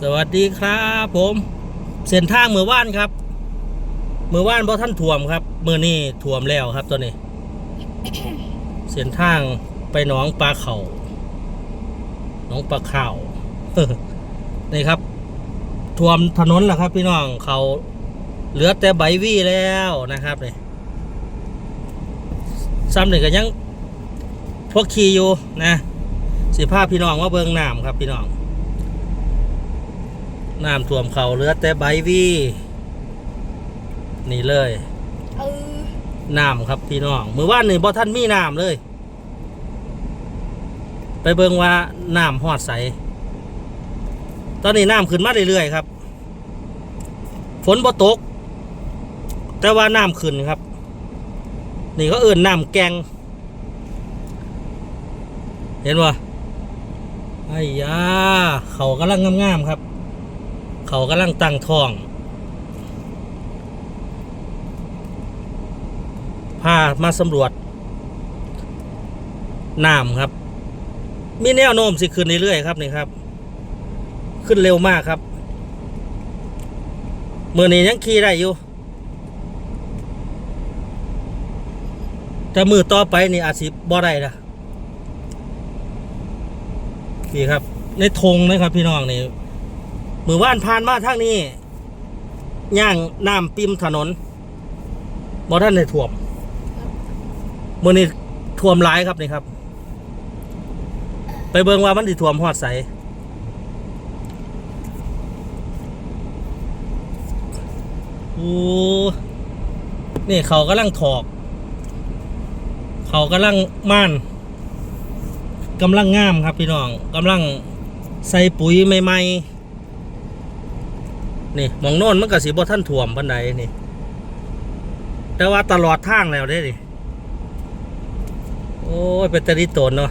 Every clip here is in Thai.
สวัสดีครับผมเส้นทางเมื่อว่านครับเมื่อว่านเพราะท่านถ่วมครับเมื่อนี้ถ่วมแล้วครับตัวนี้ เส้นทางไปหนองปลาเขาหนองปลาเข่านี่ครับท่วมถนนแล้วครับ พี่น้องเขาเหลือแต่ใบวี่แล้วนะครับนี่ซ้ำหนึ่งก็ยังพวกขี่อยู่นะสิภาพพี่น้องว่าเบิงน้ำครับพี่น้อง น้ำท่วมเขาเหลือแต่ใบวี่นี่เลยเออน้ำครับพี่น้องมือว่านนี่บ่ท่านมีน้ำเลย ไปเบิ่งว่าน้ำหอดใส ตอนนี้น้ำขึ้นมาเรื่อยๆครับ ฝนบ่ตก แต่ว่าน้ำขึ้นครับ นี่ก็เอื่นน้ำแกง เห็นบ่ไอ้ยาเขากำลังงามๆครับ เขากำลังตั้งท้องพามาสำรวจน้ำครับ มีแนวโน้มสิขึ้นเรื่อยๆครับนี่ครับ ขึ้นเร็วมากครับเมื่อนี้ยังขี่ได้อยู่แต่มือต่อไปนี่อาจสิบ่ได้ละนี่ครับ ในธงนะครับพี่น้องนี่ มือว่านผ่านมาทางนี้ย่างน้ำปิมถนนบ่ท่านในถ่วมมือนี้ท่วมหลายครับนี่ครับ ไปเบิงว่ามันสิท่วมฮอดใสโอ้นี่เขากำลังถอก เขากำลังม่านกำลังงามครับพี่น้องกำลังใส่ปุ๋ยใหม่ ๆ นี่หมองโน่นมันก็สิบ่ท่านท่วมปันใดนี่ แต่ว่าตลอดทางแล้วเด้ดิโอ้ยเป็นตะลิโตนเนาะ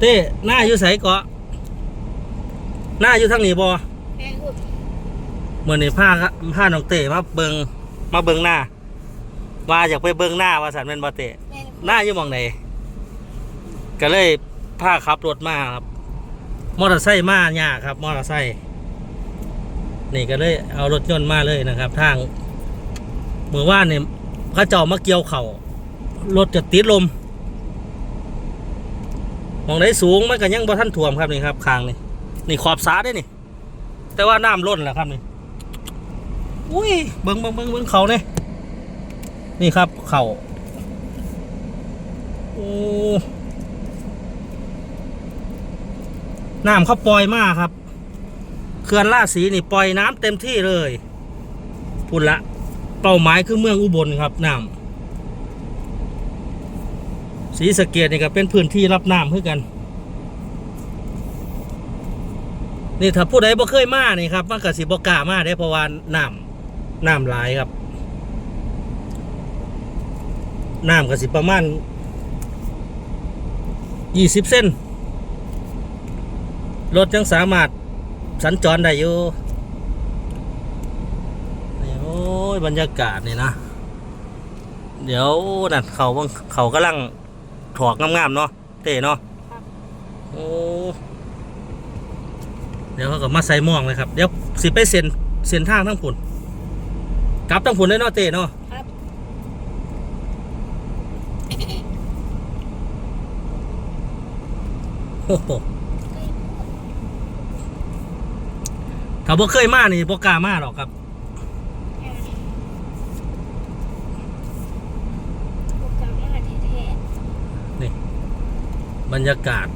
เต้หน้าอยู่ใสเกาะหน้าอยู่ทางนี้บอแม่พูดเมื่อนี้ผ้าผ้าน้องเต้มาเบิงมาเบิงหน้าว่าอยากไปเบิงหน้าว่าสันเป็นบอเต้แม่พูดหน้าอยู่หมองไหนก็เลยผ้าขับรถมาครับ มอเตอร์ไซค์มาเนี่ยากครับ มอเตอร์ไซค์นี่ก็เลยเอารถยนต์มาเลยนะครับ ทางเมื่อว่านเนี่ยพระเจ้ามาเกี่ยวเขา่ารถจะติดลมมองได้สูงมันก็ยังบ่ท่านถ่วมครับนี่ครับคางนี่นี่ขอบสาได้นี่ แต่ว่าน้ำล้นแล้วครับนี่อุ้ยเบิ้งเบิ้งเบิ้งเบิ้งเขาเนี่ยนี่ครับ เขาโอ้ น้ำเขาปล่อยมากครับเขื่อนล่าสีนี่ปล่อยน้ำเต็มที่เลยพุ่นละ เป้าหมายคือเมืองอุบลครับน้ำศรีสะเกดนี่ก็เป็นพื้นที่รับน้ำเพื่อกัน นี่ถ้าผู้ใดบ่เคยมานี่ครับมันก็สิบ่กล้ามาได้เพราะว่าน้ำน้ำหลายครับน้ำก็สิประมาณยี่สิบเส้น รถยังสามารถสัญจรได้อยู่นี่โอ้ยบรรยากาศนี่นะ เดี๋ยวนั่นเขาบังเขากำลังถอกงามๆเนาะเต้เนาะโอ้เดี๋ยวเขาก็มาใส่หม่องเลยครับ เดี๋ยวสิไปเส้นเส้นทางทั้งผุนกลับทั้งผุนเลยเนาะเต้เนาะครับโอ้โห ถ้าบ่เคยมานี่บ่กล้ามาหรอกครับแม่พูดกลับมาแท้บรรยากาศ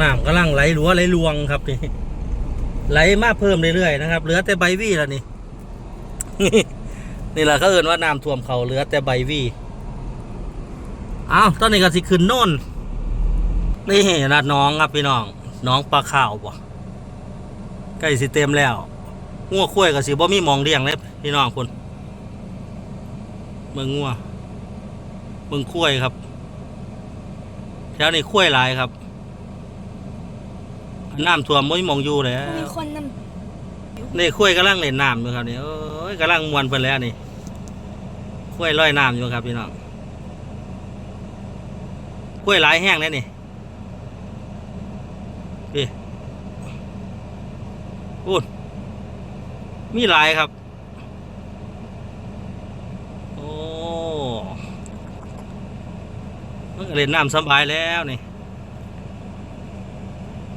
น้ำกำลังไหลหลัวไหลลวงครับนี่ไหลมาเพิ่มเรื่อยๆนะครับ เหลือแต่ใบวี่แล้วนี่ นี่แหละเขาเอินว่าน้ำท่วมเขาเหลือแต่ใบวี่อ้าวตอนนี้ก็สิขึ้นโน่นนี่นะน้องครับพี่น้อง น้องปลาข้าวบ่ ใกล้สิเต็มแล้วงัวคุ้ยกับสิบ่มีหมองเลี้ยงเลยพี่น้องคุณเมืองงัวเมืองคุ้ยครับแถวนี้คุ้ยหลายครับน้ำท่วมไม่มองอยู่เลยๆมีคนนนี่คุ้ยกำลังเล่นน้ำอยู่ครับนี่โอ้ยกำลังมวนเพิ่นแล้วนี่คุ้ยลอยน้ำอยู่ครับพี่น้องคุ้ยหลายแห้งเลยนี่พี่ พูดมีหลายครับ โอ้มันเล่นน้ำสบายแล้วนี่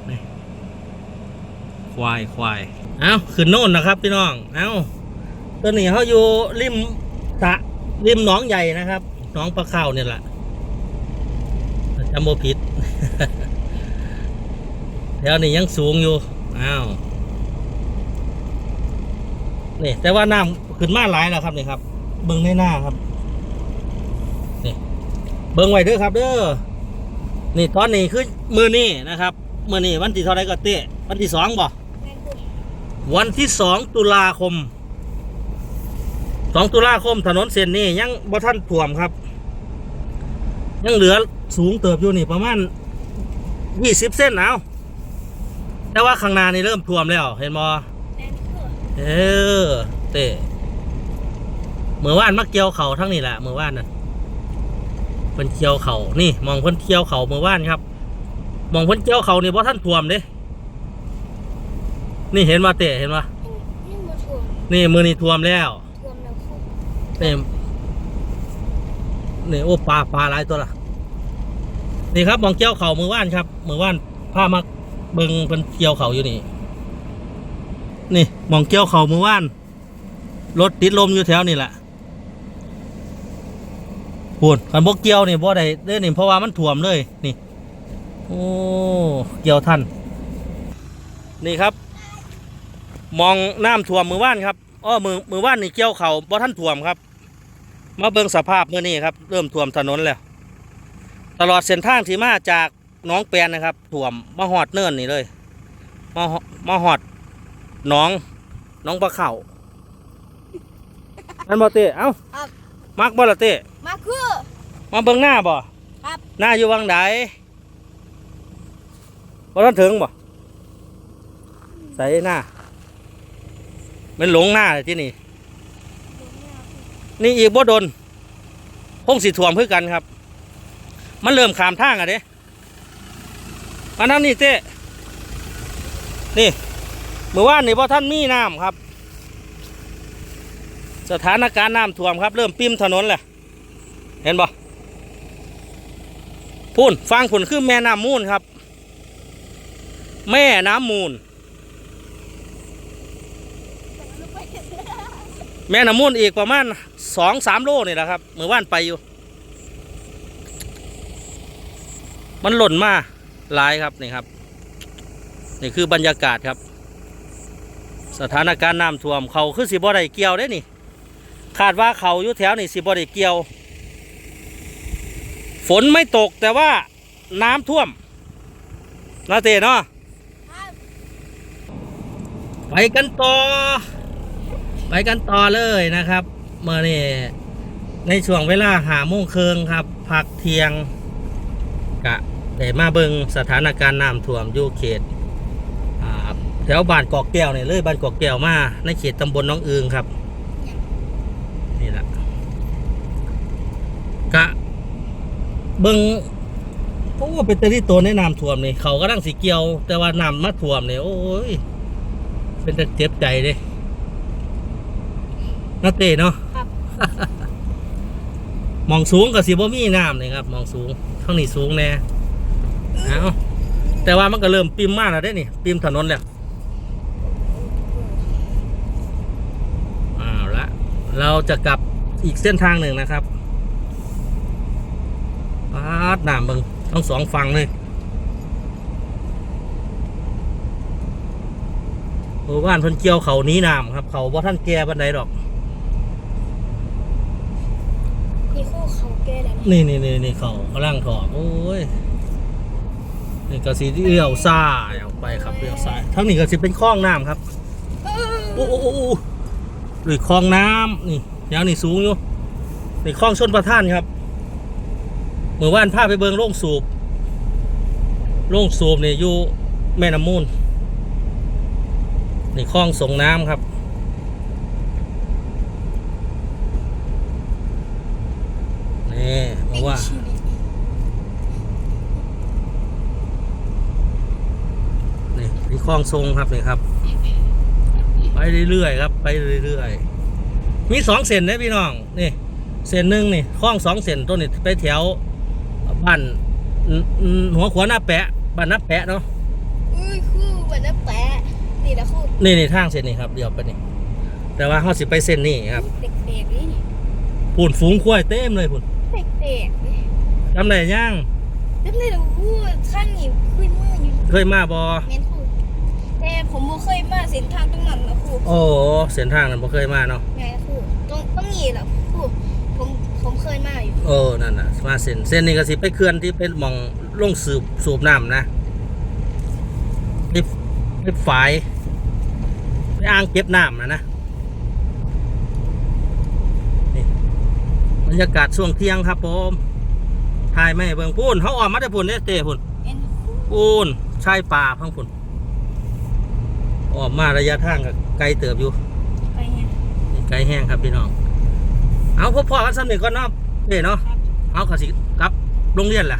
นี่ ควายควายเอาขึ้นโน่นนะครับพี่น้อง เอาตัวนี้เขาอยู่ริมสระริมหนองใหญ่นะครับหนองปลาข้าเนี่ยแหละจำโมผิด แถวนี้ยังสูงอยู่ อ้าว นี่แต่ว่าน้ำขึ้นมาหลายแล้วครับนี่ครับ เบิ้งในหน้าครับนี่เบิ้งไว้เด้อครับ เด้อนี่ตอนนี้คือมือนี่นะครับมือนี่วันที่เท่าไรก็เตะวันที่สองบ่วันที่สองตุลาคมสองตุลาคมถนนเส้นนี้ยังบ่ท่านท่วมครับ ยังเหลือสูงเติบอยู่นี่ประมาณยี่สิบเส้นเอาแต่ว่าข้างหน้านี่เริ่มท่วมแล้ว เห็นบ่แม่งคุณ เออ เตะเมื่อวานมาเกี่ยวเขาทั้งนี้แหละเมื่อวานน่ะเพิ่นเกี่ยวเขานี่ มองเพิ่นเกี่ยวเขาเมื่อวานครับ มองเพิ่นเกี่ยวเขานี่บ่ท่านท่วมเด้ นี่เห็นมาเตะเห็นมานี่มาถ่วงนี่มือนี่ท่วมแล้วถ่วงแล้วคุณนี่นี่โอ้ปลาปลาหลายตัวละนี่ครับมองเกี่ยวเขามือว่านครับมือว่านพามาเบิงเป็นเกี่ยวเขาอยู่นี่ นี่มองเกี่ยวเขามือว่าน รถติดลมอยู่แถวนี่แหละพูดขันบกเกี่ยวนี่บ่ได้เด้นี่เพราะว่ามันถ่วมเลยนี่ โอ้เกี่ยวท่านนี่ครับ มองน้ำท่วมมือว่านครับอ้อมือมือว่านนี่เกี่ยวเขาบ่ท่านท่วมครับ มาเบิ่งสภาพเมื่อนี้ครับ เริ่มท่วมถนนแล้วตลอดเส้นทางที่มาจากน้องแปนนะครับท่วมมาหอดเนินนี่เลยมาหอมาหอด น้องหน้องปลาเข่านั่นบ่เต้เอ้าครับ มักบ่ละเต้มาคือ มาเบิ่งหน้าบ่ครับ หน้าอยู่วังใดบ่ท่านถึงบ่ใส่หน้ามันหลงหน้าเลยที่นี่ นี่อีกบ่โดนพงสิถ่วมเพื่อกันครับ มันเริ่มขามทางอะเด้มาทางนี้เต้นี่ เมื่อวานนี่พ่ท่านมีน้ำครับ สถานการณ์น้ำท่วมครับ เริ่มปิ่มถนนแหละเห็นบ่พูนฟังผลคือแม่น้ำมูลครับ แม่น้ำมูล แม่น้ำมูลอีกประมาณสองสามโลนี่แหละครับเมื่อวานไปอยู่ มันหล่นมาหลายครับนี่ครับ นี่คือบรรยากาศครับ สถานการณ์น้ำท่วมเขาคือสิบ่ได้เกี่ยวได้นี่ คาดว่าเขาอยู่แถวนี่สิบ่ได้เกี่ยว ฝนไม่ตกแต่ว่าน้ำท่วมนาเตเนาะไปกันต่อ ไปกันต่อเลยนะครับเมื่อนี่ในช่วงเวลาหาโมงเคืองครับพักเที่ยงกะได้มาเบิงสถานการณ์น้ำท่วมอยู่เขต แถวบ้านกอกแก้วเนี่ยเลยบ้านกอกแก้วมาในเขตตำบลหน้องอึงครับ นี่แหละกะเบิงโอ้เป็นแต่ที่ตัวในน้ำท่วมนี่เขาก็ตั้งสีเกียว แต่ว่าน้ำมาท่วมเนี่ยโอ้ย เป็นแต่เจ็บใจเด้นาเต้เนาะครับมองสูงกับสีบ่มีน้ำเลยครับ มองสูงข้างนี้สูงแน่เอาแต่ว่ามันก็เริ่มปิมมากแล้วได้นี่ปิมถนนแล้วอ้าวละ เราจะกลับอีกเส้นทางหนึ่งนะครับปาดน้ำเบิงทั้งสองฝั่งเลยหมู่บ้านเพิ่นเกี่ยวเขาหนี้น้ำครับ เขาบ่ท่านแก่บันไดดอกนี่คู่เขาแก้แล้วนี่นี่นี่นี่เขากำลังถอดโอ้ยนี่ก็สีเลี้ยวซ้ายออกไปครับเลี้ยวซ้ายทั้งนี้ก็สิเป็นคลองน้ำครับ โอ้โอ้โอ้โอ้ หรือคลองน้ำนี่ยาวนี่สูงอยู่นี่คลองชนประทานครับเมื่อวานพาไปเบิงโล่งสูบโล่งสูบเนี่ยอยู่แม่น้ำมูลนี่คลองส่งน้ำครับ นี่บอกว่าชีวิตคลองทรงครับนี่ครับ ไปเรื่อยๆครับ ไปเรื่อยๆ มีสองเส้นนะพี่น้อง นี่ เส้นหนึ่งนี่คลองสองเส้นต้นนี่ไปแถวบ้านอืมอืมหัวขวาหน้าแปะบ้านหน้าแปะเนาะอุ้ยคู่เหมือนน้ำแปะนี่นะคู่นี่นี่ทางเส้นนี้ครับเดี๋ยวไปนี่แต่ว่าเขาสิไปเส้นนี้ครับเด็กๆนี่นี่พูนฝูงควายเต็มเลยพูนเด็กๆนี่จำได้ย่างจำได้แล้วคู่ข้างนี้คุยมืออยู่เคยมาบอแม่นคู่แต่ ผมบ่เคยมาเส้นทางตรงนั้นนะคู่โอ้เส้นทางนั้นบ่เคยมาเนาะแม่คู่ต้องต้องนี่แหละคู่ผมผมเคยมาอยู่โอ้นั่นน่ะมาเส้นเส้นนี้ก็สิไปเคลื่อนที่เป็นหมองลงสูบสูบน้ำนะไปไปฝายไปอ่างเก็บน้ำนะนะนี่บรรยากาศช่วงเที่ยงครับผมถ่ายไม่ให้เบิ่งพูนเขาออกมาได้พูนได้เตะพูนแม่นคู่พูนชายป่าพังพูน ออกมาระยะทางก็ไกลเติบอยู่ ไปไงไกลแห้งครับพี่น้อง เอาพบพ่อกันสำเร็จก่อนเนาะเด้เนาะครับเอาเขาสิกลับโรงเรียนแหละ